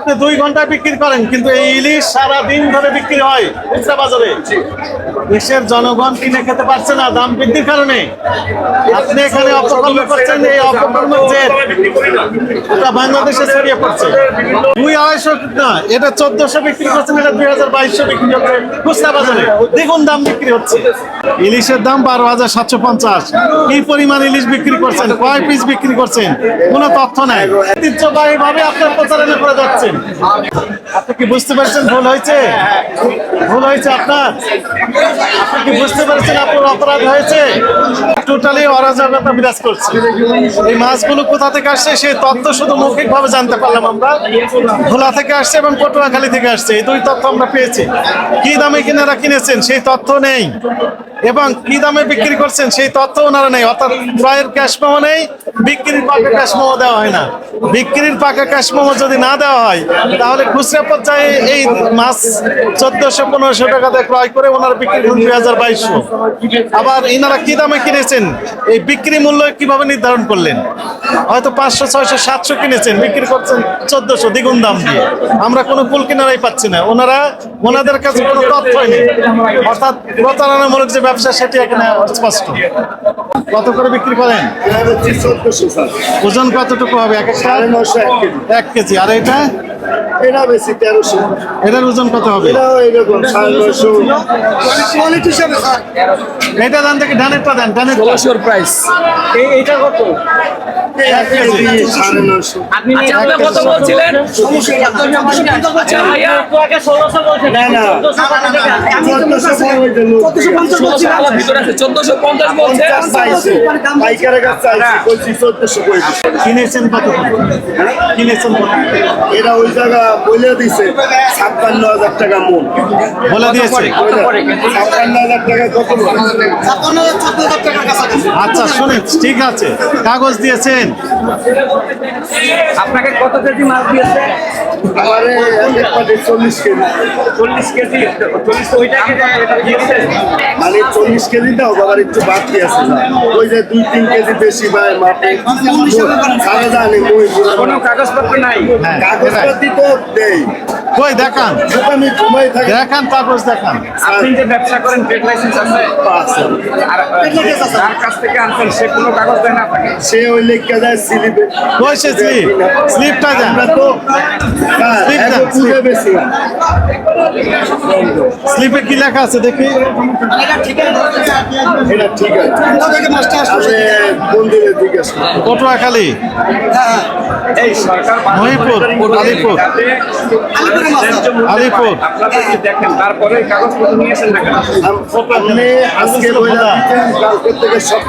আপনি দুই ঘন্টায় বিক্রি করেন, কিন্তু এই ইলিশ সারা দিন ধরে বিক্রি হয় খুচরা বাজারে। দেশের জনগণ কিনে খেতে পারছে না, দাম বৃদ্ধির কারণে। আপনি এখানে অপকর্ম করছেন, এই অপকর্মের জের এটা বাংলাদেশে ছড়িয়ে পড়ছে। দুই আড়াইশো না, এটা চোদ্দশো বিক্রি করছেন, এটা দুই হাজার বাইশশো বিক্রি হচ্ছে খুচরা বাজারে। দ্বিগুণ দাম বিক্রি হচ্ছে। ইলিশের দাম বারো হাজার সাতশো পঞ্চাশ। কি পরিমাণ ইলিশ বিক্রি করছেন, কয় পিস বিক্রি করছেন, কোনো তথ্য নাই। ঐতিহ্যবাহী ভাবে আপনার প্রচারণা করে যাচ্ছেন আপনি কি বুঝতে পারছেন ভুল হয়েছে? ভুল হয়েছে আপনার? আপনি কি বুঝতে পারছেন আপনার অপরাধ হয়েছে? টোটালি অরাজকতা বিরাজ করছে। এই মাছগুলো কোথা থেকে আসছে? সেই তথ্য শুধু মৌখিক ভাবে জানতে পারলাম আমরা। ভোলা থেকে আসছে এবং পটুয়াখালী থেকে আসছে। এই দুই তথ্য আমরা পেয়েছি। কি দামে কিনারা কিনেছেন? সেই তথ্য নেই। এবং কি দামে বিক্রি করছেন সেই তথ্য ওনারা নেই। অর্থাৎ ক্রয়ের ক্যাশ মেমো নেই, বিক্রির পাকা ক্যাশ মেমো দেওয়া হয় না। বিক্রির পাকা ক্যাশ মেমো যদি না দেওয়া হয়, তাহলে খুচরা পর্যায়ে এই মাছ চোদ্দশো, পনেরোশো টাকাতে ক্রয় করে ওনারা বিক্রি করুন দুই হাজার বাইশশো। আবার ইনারা কি দামে কিনেছেন? এই বিক্রি মূল্য কীভাবে নির্ধারণ করলেন? হয়তো পাঁচশো, ছয়শো, সাতশো কিনেছেন, বিক্রি করছেন চোদ্দশো দ্বিগুণ দাম দিয়ে। আমরা কোনো কুল কিনারাই পাচ্ছি না। ওনারা, ওনাদের কাছে কোনো তথ্যই নেই। অর্থাৎ প্রতারণামূলক যে ব্যবসা সেটি এখানে স্পষ্ট। কত করে বিক্রি করেন? ওজন কতটুকু হবে? এক একটা? এক কেজি। আর এটা? এটা বেশি তেরোশো। এটার ওজন কত হবে? এটাও এরকম সাড়ে নশো কোয়ালিটি হিসাবে এটা দান থেকে ডানেরটা দেন ডানের ষোলোশোর প্রাইস এইটা কত? আপনি বলছিলেন? কিনেছেন কত? কিনেছেন এটা ওই জায়গা বলে দিছে ছাপ্পান্ন হাজার টাকা মন বলে দিয়েছে? ছাপ্পান্ন হাজার টাকা কত আচ্ছা শুনেন ঠিক আছে। কাগজ দিয়েছেন। আপনাকে কত কেজি মাছ দিয়েছে? আমারে চল্লিশ কেজি। চল্লিশ কেজি? চল্লিশ মানে চল্লিশ কেজি দাও বাবার একটু বাড়তি আছে ওই যে দুই তিন কেজি বেশি বা মাপে। সারা জানে কোনো কাগজপত্র নাই? হ্যাঁ কাগজপাতি দেই কই দেখান। আমি ঘুমাই থাকি। দেখান কাগজ দেখান। আপনি যে ব্যবসা করেন ট্রেড লাইসেন্স আছে? আছে। আর তার কাছ থেকে আনছেন সে কোনো কাগজ দেয় না আপনাকে? সে ওই লেখা যায় স্লিপে। কই সে স্লিপ? স্লিপটা দেন। আমরা তো হ্যাঁ, এখন দেন, বুঝে বেশি স্লিপে কি লেখা আছে দেখি? এটা ঠিক আছে। আপনি মন্দিরে জিজ্ঞেস করুন। পটুয়াখালী। এই সরকার মহিপুর, আলিপুর। আলিপুর। কি দেখেন তারপরে কাগজপত্র নিয়েছেন না কেন আম- আপনি আজকে কালকে থেকে সব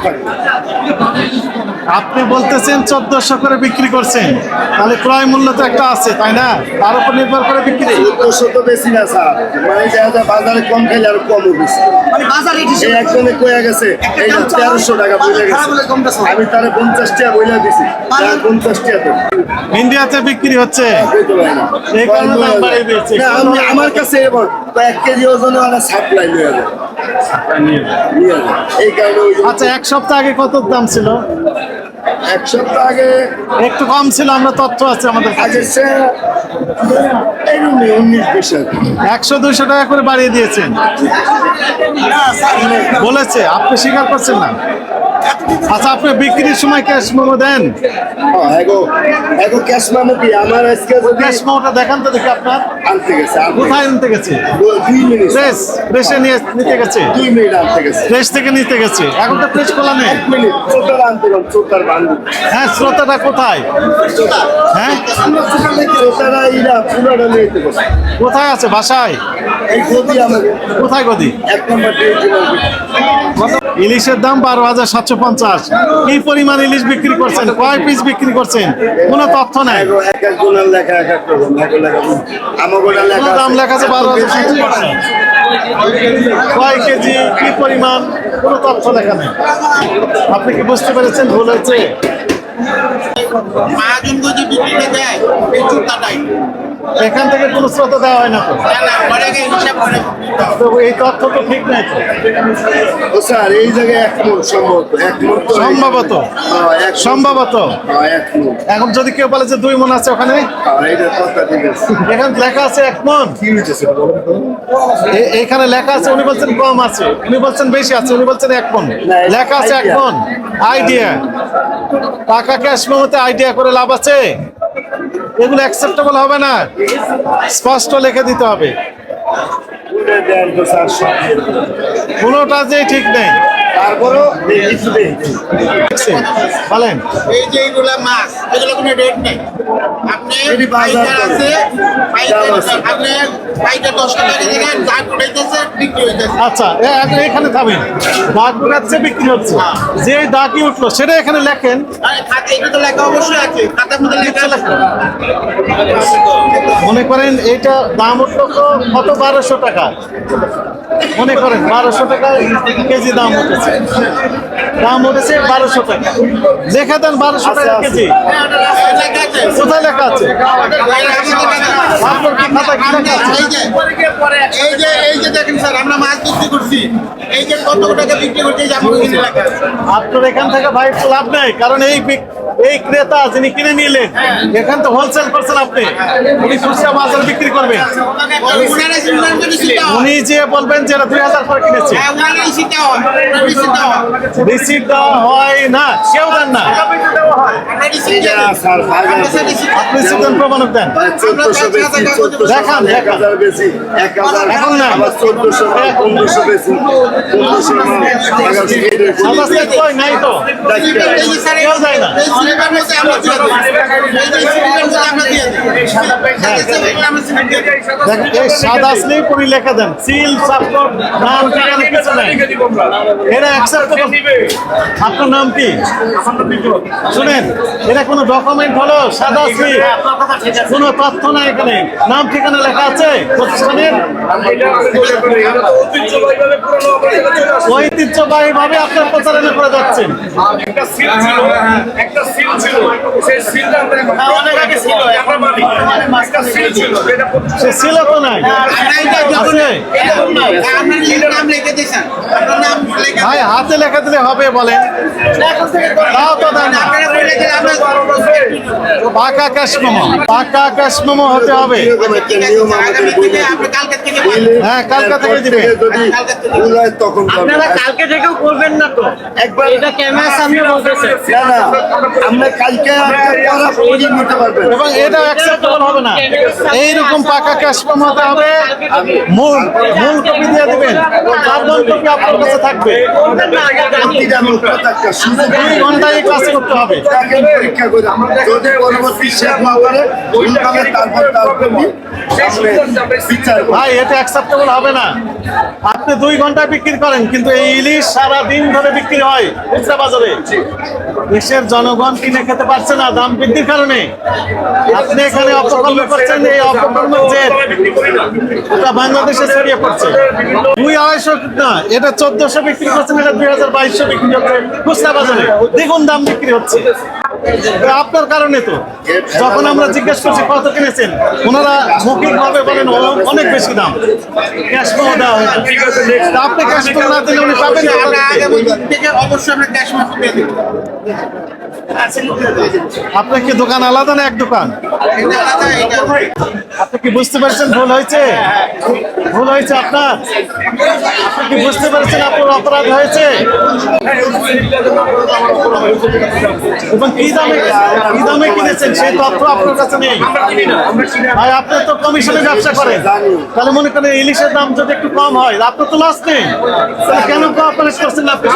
আপনি বলতেছেন চোদ্দশো করে বিক্রি করছেন। তাহলে ক্রয় মূল্য তো একটা আছে তাই না? তার উপর নির্ভর করে বিক্রি। চোদ্দশো তো বেশি না স্যার। মানে দেখা বাজারে কম খেলে আর কমও বেশি। একজনে কয়ে গেছে তেরোশো টাকা বলে গেছে আমি তারে পঞ্চাশ টাকা বইলা দিছি। পঞ্চাশ টাকা দেবো ইন্ডিয়াতে বিক্রি হচ্ছে। এই কারণে আমি আমার কাছে এবার এক কেজি ওজনে ওরা সাপ্লাই নিয়ে যাবে এই কারণে আচ্ছা এক সপ্তাহ আগে কত দাম ছিল? এক সপ্তাহ আগে একটু কম ছিল আমরা তথ্য আছে আমাদের কাছে। একশো দুইশো টাকা করে বাড়িয়ে দিয়েছেন। বলেছে আপনি স্বীকার করছেন না? আচ্ছা আপনি বিক্রির সময় ক্যাশ মোমো দেন। ক্যাশ মামু কি? আমার আজকে ক্যাশ মেমোটা দেখান তো দেখি আপনার। আনতে গেছে কোথায় আনতে গেছে? দুই মিনিট প্রেস প্রেসে নিয়ে নিতে গেছে? দুই মিনিট আনতে গেছে। প্রেস থেকে নিতে গেছে। এখন তো খোলা নেই। এক মিনিট চোদ্দার আনতে গেলাম চোদ্দার বান্ধব। হ্যাঁ শ্রোতাটা কোথায়? হ্যাঁ? চোদ্দারা ইরা পুরোটা নিয়ে কোথায় আছে? বাসায়? এই গদি আমাকে কোথায় গদি? এক নম্বর ইলিশের দাম বারো হাজার সাতশো পঞ্চাশ। কি পরিমাণ ইলিশ বিক্রি করছেন? কয় পিস বিক্রি করছেন? কোনো তথ্য নাই। দাম লেখা আছে বারো কয় কেজি? কি পরিমাণ? কোনো তথ্য লেখা নেই। আপনি কি বুঝতে পেরেছেন ভুল হয়েছে? মহাজনগঞ্জে বিক্রিতে দেয় এই এখান থেকে কোনো স্রোত দেওয়া হয় না তো। তো এই তথ্য তো ঠিক নাই তো। স্যার এই জায়গায় এক মন সম্ভবত। হ্যাঁ। সম্ভবত। হ্যাঁ, এখন যদি কেউ বলে যে দুই মন আছে ওখানে? এখানে লেখা আছে এক মন। এখানে লেখা আছে উনি বলছেন কম আছে। উনি বলছেন বেশি আছে উনি বলছেন এক মন। লেখা আছে এক মন। আইডিয়া টাকা ক্যাশ মেমোতে আইডিয়া করে লাভ আছে? এগুলো অ্যাকসেপ্টেবল হবে না। স্পষ্ট লিখে দিতে হবে। কোনোটা যে ঠিক নেই। তারপরেও কিছু দেখছি, বলেন। এই যে এইগুলা মাছ এগুলো কোনো রেট নেই। আপনি পাইকার আছে পাইকার আছে। আপনি পাইকার দশ টাকা দিয়ে দেখেন দাম উঠাইতেছে বিক্রি হইতেছে। আচ্ছা এখানে থামেন দাগ উঠাচ্ছে বিক্রি হচ্ছে। যে দাগই উঠল সেটা এখানে লেখেন। তো লেখা অবশ্যই আছে। খাতার মধ্যে লেখা আছে। মনে করেন এইটা দাম উঠল তো কত? বারোশো টাকা। মনে করেন বারোশো টাকা কেজি দাম উঠেছে। দাম উঠেছে বারোশো টাকা। লেখা দেন বারোশো টাকা কেজি। লেখা আছে কোথায় লেখা আছে? আপনার কি খাতা কি লেখা আছে? এই যে এই যে দেখেন স্যার আমরা মাছ বিক্রি করছি। এই যে কত টাকা বিক্রি করছি এই যে আমার এখানে লেখা আছে। আপনার এখান থেকে ভাই লাভ নেই কারণ এই এই ক্রেতা যিনি কিনে নিলেন এখান তো হোলসেল করছেন আপনি উনি খুচরা বাজার বিক্রি করবেন। উনি যে বলবেন যে দুই হাজার করে কিনেছে। হ্যাঁ না কেউ দেন না। আপনি দেখান, না। এই সাদা স্লিপ উনি লেখা দেন। সিল সাপোর্ট নাম ঠিকানা কিছু নাই। অ্যাকসেপ্টেবল আপনার নাম কি? শুনেন এটা কোনো ডকুমেন্ট হলো? সাদা স্লিপ কোনো তথ্য নাই এখানে। নাম ঠিকানা লেখা আছে? প্রতিষ্ঠানের? ঐতিহ্যবাহী ভাবে আপনার প্রচারণা করে যাচ্ছেন। একটা সিল ছিল। সেই সিলটা আমরা অনেক আগে ছিল, এখন একটা সিল তো নাই। ভাই হাতে লেখা দিলে হবে বলেন। তাও তো বলে পাকা মেমো। পাকা মেমো হতে হবে। হ্যাঁ, কালকে থেকে দিবে। তখন। কালকে থেকেও করবেন না তো। একবার এটা ক্যামেরার সামনে বলতেছে। না না আমরা কালকে একটা করা পারবেন এবং এটা অ্যাকসেপ্টেবল হবে। না। এইরকম পাকা ক্যাশ কমাতে হবে। মূল মূল কপি দিয়ে দিবেন। কপি আপনার কাছে থাকবে? প্রতিটা মুক্ত থাকা সুযোগ দুই ঘন্টায় এই করতে হবে। পরীক্ষা করে যদি পরবর্তী শেষ না করে তারপর তার প্রতি সামনে বিচার করবে। ভাই এটা অ্যাকসেপ্টেবল হবে না। আপনি দুই ঘন্টায় বিক্রি করেন কিন্তু এই ইলিশ সারা দিন ধরে বিক্রি হয় খুচরা বাজারে। দেশের জনগণ কিনে খেতে পারছে না দাম বৃদ্ধির কারণে। আপনি এখানে অপকর্ম করছেন এই অপকর্মের জের। এটা বাংলাদেশে ছড়িয়ে পড়ছে। দুই আড়াইশো না, এটা চোদ্দশো বিক্রি করছেন, এটা দুই হাজার বাইশশো বিক্রি হচ্ছে খুচরা বাজারে। দ্বিগুণ দাম বিক্রি হচ্ছে। আপনার কারণে তো। যখন আমরা জিজ্ঞেস করছি কত কিনেছেন, ওনারা মৌখিক ভাবে বলেন, "ও- অনেক বেশি দাম। ক্যাশ মেমো দেওয়া হয় আপনি ক্যাশ মেমো না দিলে উনি পাবেন অবশ্যই আমরা ক্যাশ দেবো। আপনার কি দোকান আলাদা না এক দোকান? আপনি কি বুঝতে পারছেন ভুল হয়েছে? ভুল হয়েছে আপনার? আপনি কি বুঝতে পারছেন আপনার অপরাধ হয়েছে? কি দামে কি দামে কিনেছেন? সেই তথ্য আপনার কাছে নেই। ভাই, আপনি তো কমিশনে ব্যবসা করেন। তাহলে মনে করেন ইলিশের দাম যদি একটু কম হয়, আপনার তো লস নেই। কেন কোঅপারেট করছেন আপনি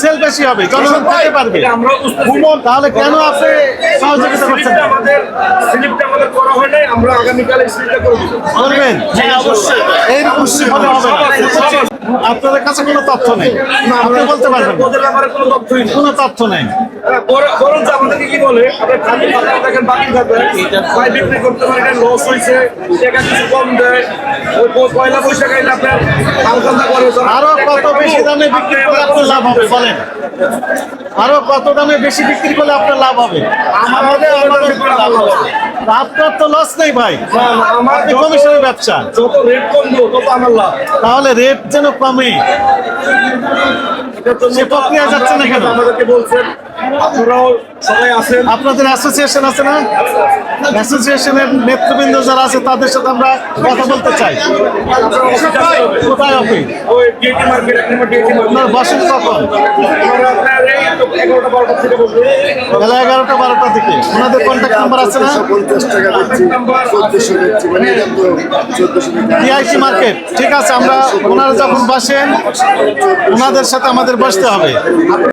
সেল বেশি হবে জনগণ খেতে পারবে। তাহলে কেন আপনি সহযোগিতা করছেন? এই হবে আপনাদের কাছে কোনো তথ্য নেই। আপনি বলতে পারবেন কোনো তথ্যই নেই। কোনো তথ্য নেই। বরঞ্চ আমাদেরকে কি বলে আপনি খালি পাতা দেখেন বাকি থাকবে। ভাই বিক্রি করতে পারে লস হয়েছে টাকা কিছু কম দেয়। ওই পয়লা আপনার করে আরও কত বেশি দামে বিক্রি করলে আপনার লাভ হবে বলেন। আরও কত দামে বেশি বিক্রি করলে আপনার লাভ হবে? আমাদের আমাদের লাভ হবে। আপনার তো লস নেই ভাই। আমার কমিশনের ব্যবসা। যত রেট কমবো তত আমার লাভ। তাহলে রেট যেন কমে। সে প্রক্রিয়া যাচ্ছে না কেন? আমাদেরকে বলছেন। সবাই আছেন। আপনাদের অ্যাসোসিয়েশন আছে না? অ্যাসোসিয়েশনের নেতৃবৃন্দ যারা আছে তাদের সাথে আমরা কথা বলতে চাই। কোথায় অফিস আপনার বসেন কখন? বেলা এগারোটা বারোটা থেকে ওনাদের কন্ট্যাক্ট নাম্বার আছে না? টিআইসি মার্কেট ঠিক আছে আমরা ওনারা যখন বসেন ওনাদের সাথে আমাদের বসতে হবে।